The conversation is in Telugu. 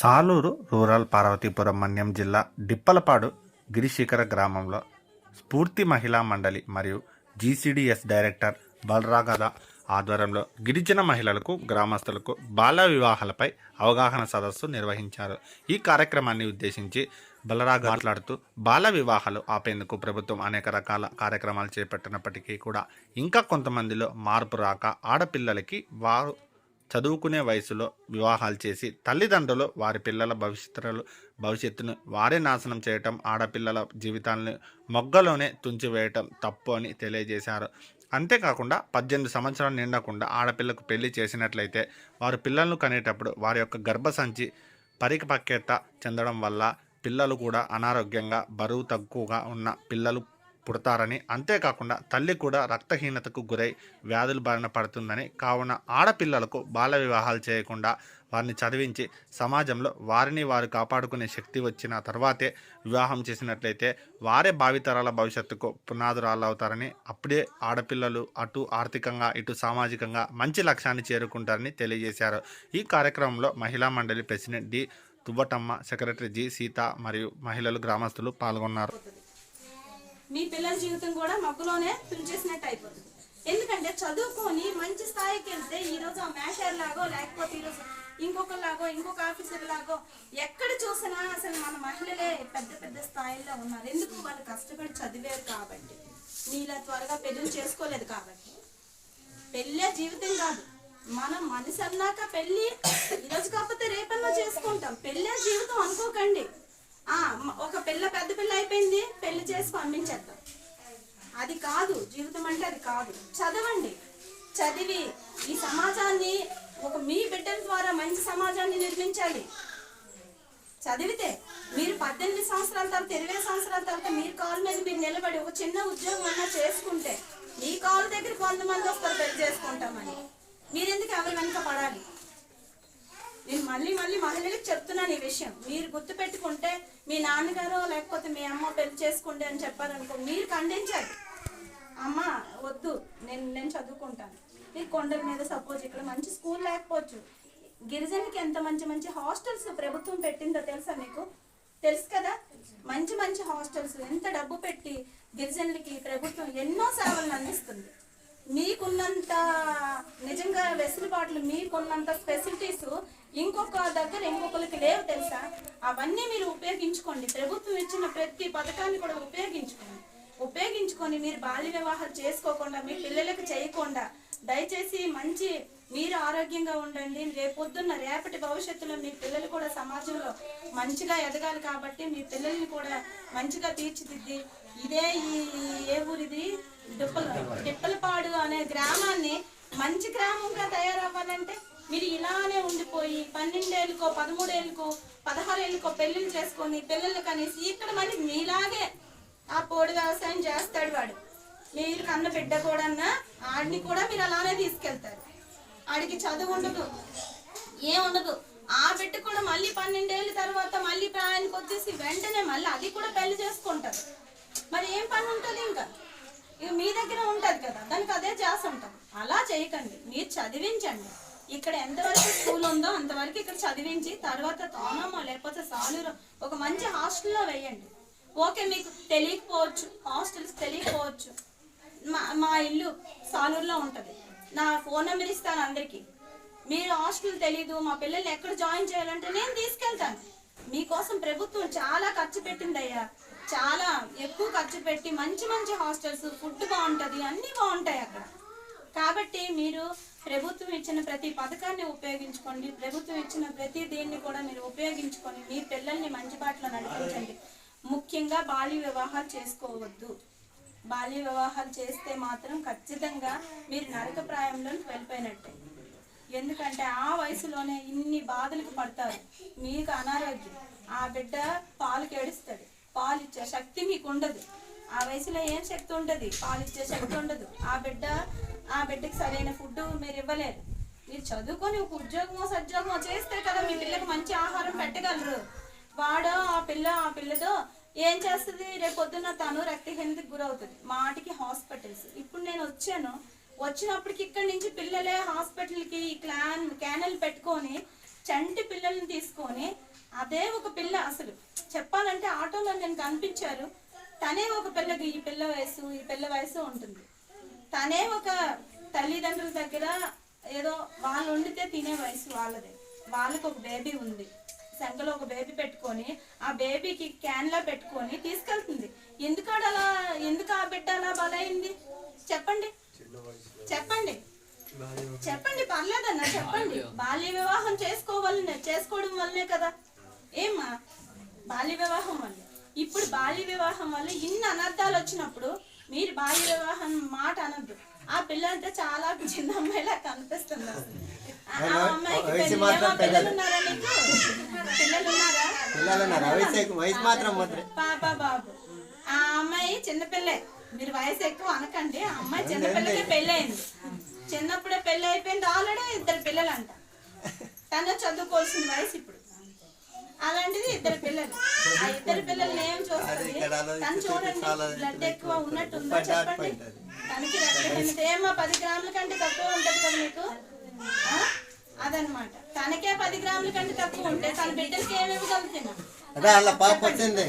సాలూరు రూరల్ పార్వతీపురం మన్యం జిల్లా డిప్పలపాడు గిరిశిఖర గ్రామంలో స్ఫూర్తి మహిళా మండలి మరియు జీసీడీఎస్ డైరెక్టర్ బలరాగద ఆధ్వర్యంలో గిరిజన మహిళలకు గ్రామస్తులకు బాల వివాహాలపై అవగాహన సదస్సు నిర్వహించారు. ఈ కార్యక్రమాన్ని ఉద్దేశించి బలరాగ మాట్లాడుతూ బాల వివాహాలు ఆపేందుకు ప్రభుత్వం అనేక రకాల కార్యక్రమాలు చేపట్టినప్పటికీ కూడా ఇంకా కొంతమందిలో మార్పు రాక ఆడపిల్లలకి వారు చదువుకునే వయసులో వివాహాలు చేసి తల్లిదండ్రులు వారి పిల్లల భవిష్యత్తులు భవిష్యత్తును వారే నాశనం చేయటం ఆడపిల్లల జీవితాలను మొగ్గలోనే తుంచివేయటం తప్పు అని తెలియజేశారు. అంతేకాకుండా పద్దెనిమిది సంవత్సరాలు నిండకుండా ఆడపిల్లకు పెళ్ళి చేసినట్లయితే వారు పిల్లలను కనేటప్పుడు వారి యొక్క గర్భసంచి పరిపక్వత చెందడం వల్ల పిల్లలు కూడా అనారోగ్యంగా బరువు తక్కువగా ఉన్న పిల్లలు పుడతారని. అంతేకాకుండా తల్లి కూడా రక్తహీనతకు గురై వ్యాధులు బారిన పడుతుందని. కావున ఆడపిల్లలకు బాల వివాహాలు చేయకుండా వారిని చదివించి సమాజంలో వారిని వారు కాపాడుకునే శక్తి వచ్చిన తర్వాతే వివాహం చేసినట్లయితే వారే భావితరాల భవిష్యత్తుకు పునాదురాలు అవుతారని అప్పుడే ఆడపిల్లలు అటు ఆర్థికంగా ఇటు సామాజికంగా మంచి లక్ష్యాన్ని చేరుకుంటారని తెలియజేశారు. ఈ కార్యక్రమంలో మహిళా మండలి president D. Tuvvatamma secretary G. Sita మరియు మహిళలు గ్రామస్తులు పాల్గొన్నారు. మీ పిల్లల జీవితం కూడా మగ్గులోనే తుంచేసినట్టు అయిపోతుంది. ఎందుకంటే చదువుకొని మంచి స్థాయికి వెళ్తే ఈరోజు ఆ మేషర్ లాగో లేకపోతే ఈ రోజు ఇంకొకలాగో ఇంకొక ఆఫీసర్ లాగో ఎక్కడ చూసినా అసలు మన మహిళలే పెద్ద పెద్ద స్థాయిలో ఉన్నారు. ఎందుకు? వాళ్ళు కష్టపడి చదివారు కాబట్టి. నీలా త్వరగా పెళ్ళి చేసుకోలేదు కాబట్టి. పెళ్ళే జీవితం కాదు. మనం మనిషి అన్నాక పెళ్ళి ఈరోజు కాకపోతే రేపన్నా చేసుకుంటాం. పెళ్ళే జీవితం అనుకోకండి. ఒక పిల్ల పెద్ద పిల్ల అయిపోయింది పెళ్ళి చేసి పంపించేద్దాం. అది కాదు జీవితం అంటే అది కాదు. చదవండి. చదివి ఈ సమాజాన్ని ఒక మీ బిడ్డల ద్వారా మంచి సమాజాన్ని నిర్మించాలి చదివితే మీరు పద్దెనిమిది సంవత్సరాల తర్వాత ఇరవై సంవత్సరాల తర్వాత మీరు కాలు మీద మీరు నిలబడి ఒక చిన్న ఉద్యోగం అన్నా చేసుకుంటే మీ కాలు దగ్గర కొంతమంది వస్తారు పెళ్ళి చేసుకుంటామని. మీరెందుకు ఎవరి వెనుక పడాలి? నేను మళ్ళీ మళ్ళీ మహిళలకు చెప్తున్నాను ఈ విషయం. మీరు గుర్తు పెట్టుకుంటే మీ నాన్నగారు లేకపోతే మీ అమ్మ పెళ్ళి చేసుకోండి అని చెప్పారనుకో మీరు ఖండించారు అమ్మ వద్దు నేను నేను చదువుకుంటాను. మీరు కొండల మీద సపోజ్ ఇక్కడ మంచి స్కూల్ లేకపోవచ్చు. గిరిజనకి ఎంత మంచి మంచి హాస్టల్స్ ప్రభుత్వం పెట్టిందో తెలుసా మీకు? తెలుసు కదా? మంచి మంచి హాస్టల్స్ ఎంత డబ్బు పెట్టి గిరిజనులకి ప్రభుత్వం ఎన్నో సేవలను అందిస్తుంది. మీకున్నంత నిజంగా వెసులుబాట్లు మీకున్నంత ఫెసిలిటీస్ ఇంకొక దగ్గర ఇంకొకరికి లేవు తెలుసా? అవన్నీ మీరు ఉపయోగించుకోండి. ప్రభుత్వం ఇచ్చిన ప్రతి పథకాన్ని కూడా ఉపయోగించుకోండి. ఉపయోగించుకొని మీరు బాల్య వివాహాలు చేసుకోకుండా మీ పిల్లలకు చేయకుండా దయచేసి మంచి మీరు ఆరోగ్యంగా ఉండండి. రేపొద్దున్న రేపటి భవిష్యత్తులో మీ పిల్లలు కూడా సమాజంలో మంచిగా ఎదగాలి కాబట్టి మీ పిల్లల్ని కూడా మంచిగా తీర్చిదిద్ది. ఇదే ఈ ఏ ఊరిది? డిప్పల డిప్పలపాడు అనే గ్రామాన్ని మంచి గ్రామంగా తయారవ్వాలంటే మీరు ఇలానే ఉండిపోయి పన్నెండేళ్ళకో పదమూడేళ్ళకో పదహారేళ్ళకో పెళ్ళిళ్ళు చేసుకొని పిల్లలు కనేసి ఇక్కడ మళ్ళీ మీలాగే ఆ పోడు వ్యవసాయం చేస్తాడు వాడు. మీరు కన్న బిడ్డ కూడా ఆడిని కూడా మీరు అలానే తీసుకెళ్తారు. ఆడికి చదువు ఉండదు. ఏముండదు ఆ బిడ్డ కూడా మళ్ళీ పన్నెండేళ్ళ తర్వాత మళ్ళీ ప్రాయానికి వచ్చేసి వెంటనే మళ్ళీ అది కూడా పెళ్ళి చేసుకుంటారు మరి ఏం పని ఉంటుంది ఇంకా? ఇక మీ దగ్గర ఉంటుంది కదా దానికి అదే చేస్తుంటాం అలా చేయకండి. మీరు చదివించండి. ఇక్కడ ఎంతవరకు స్కూల్ ఉందో అంతవరకు ఇక్కడ చదివించి తర్వాత తోనమో లేకపోతే సాలూరు ఒక మంచి హాస్టల్లో వేయండి. ఓకే మీకు తెలియకపోవచ్చు హాస్టల్స్ తెలియకపోవచ్చు. మా మా ఇల్లు సాలూరులో ఉంటుంది. నా ఫోన్ నెంబర్ ఇస్తాను అందరికీ. మీరు హాస్టల్ తెలీదు మా పిల్లల్ని ఎక్కడ జాయిన్ చేయాలంటే నేను తీసుకెళ్తాను. మీకోసం ప్రభుత్వం చాలా ఖర్చు పెట్టిందయ్యా. చాలా ఎక్కువ ఖర్చు పెట్టి మంచి మంచి హాస్టల్స్ ఫుడ్ బాగుంటుంది అన్నీ బాగుంటాయి అక్కడ. కాబట్టి మీరు ప్రభుత్వం ఇచ్చిన ప్రతి పథకాన్ని ఉపయోగించుకోండి. ప్రభుత్వం ఇచ్చిన ప్రతి దీన్ని కూడా మీరు ఉపయోగించుకొని మీ పిల్లల్ని మంచి బాటలో నడిపించండి. ముఖ్యంగా బాల్య వివాహాలు చేసుకోవద్దు. బాల్య వివాహాలు చేస్తే మాత్రం ఖచ్చితంగా మీరు నరక ప్రాయంలోకి వెళ్ళిపోయినట్టే. ఎందుకంటే ఆ వయసులోనే ఇన్ని బాధలకు పడతారు. మీకు అనారోగ్యం. ఆ బిడ్డ పాలుకి ఏడుస్తాడు. పాలు ఇచ్చే శక్తి మీకు ఉండదు. ఆ వయసులో ఏం శక్తి ఉండదు? పాలు ఇచ్చే శక్తి ఉండదు. ఆ బిడ్డ ఆ బిడ్డకి సరైన ఫుడ్ మీరు ఇవ్వలేరు మీరు చదువుకొని ఒక ఉద్యోగమో సద్యోగమో చేస్తే కదా మీ పిల్లకి మంచి ఆహారం పెట్టగలరు. వాడో ఆ పిల్ల ఆ పిల్లదో ఏం చేస్తుంది? రేపు పొద్దున్న తను రక్తహీనతకు గురవుతుంది. మాటికి హాస్పిటల్స్. ఇప్పుడు నేను వచ్చాను. వచ్చినప్పటికి ఇక్కడి నుంచి పిల్లలే హాస్పిటల్కి క్లాన్ క్యానల్ పెట్టుకొని చంటి పిల్లల్ని తీసుకొని అదే ఒక పిల్ల అసలు. చెప్పాలంటే ఆటోలో నేను కనిపించారు. తనే ఒక పిల్లకి ఈ పిల్ల వయసు ఈ పిల్ల వయసు ఉంటుంది. తనే ఒక తల్లిదండ్రుల దగ్గర ఏదో వాళ్ళు వండితే తినే వయసు వాళ్ళదే. వాళ్ళకి ఒక బేబీ ఉంది. సంఖలో ఒక బేబీ పెట్టుకొని ఆ బేబీకి క్యాన్లా పెట్టుకొని తీసుకెళ్తుంది. ఎందుకు అలా ఎందుకు ఆ బిడ్డ అలా బలైంది? చెప్పండి. చెప్పండి. చెప్పండి పర్లేదన్నా చెప్పండి. బాల్య వివాహం చేసుకోవాలనే చేసుకోవడం వల్లనే కదా. ఏమ్మా? బాల్య వివాహం వల్ల. ఇప్పుడు బాల్య వివాహం వల్ల ఇన్ని అనర్థాలు వచ్చినప్పుడు మీరు బాల్య వివాహం మాట అనద్దు. ఆ పిల్ల అంటే చాలా చిన్న అమ్మాయిలా కనిపిస్తుంది. ఆ అమ్మాయికి పిల్లలు ఉన్నారా నీకు పిల్లలు ఉన్నారా పాప బాబు ఆ అమ్మాయి చిన్నపిల్లే మీరు వయసు ఎక్కువ అనకండి. ఆ అమ్మాయి చిన్నపిల్లకే పెళ్ళి అయింది చిన్నప్పుడే పెళ్ళి అయిపోయింది. ఆల్రెడీ ఇద్దరు పిల్లలు అంట తను చదువుకోవాల్సిన వయసు ఇప్పుడు. అలాంటిది ఇద్దరు పిల్లలు. ఆ ఇద్దరు పిల్లల్ని ఏం చూస్తుంది? తను చూడండి బ్లడ్ ఎక్కువ ఉన్నట్టుందో ముప్పై చెప్పండి. తనకి రక్తం ఏమో పది గ్రాముల కంటే తక్కువ ఉంటది కదా మీకు? అదనమాట తనకే పది గ్రాముల కంటే తక్కువ ఉంటే తన బిడ్డలకి ఏమేమి కలుగుతున్నా అదే వాళ్ళ పాప వచ్చింది.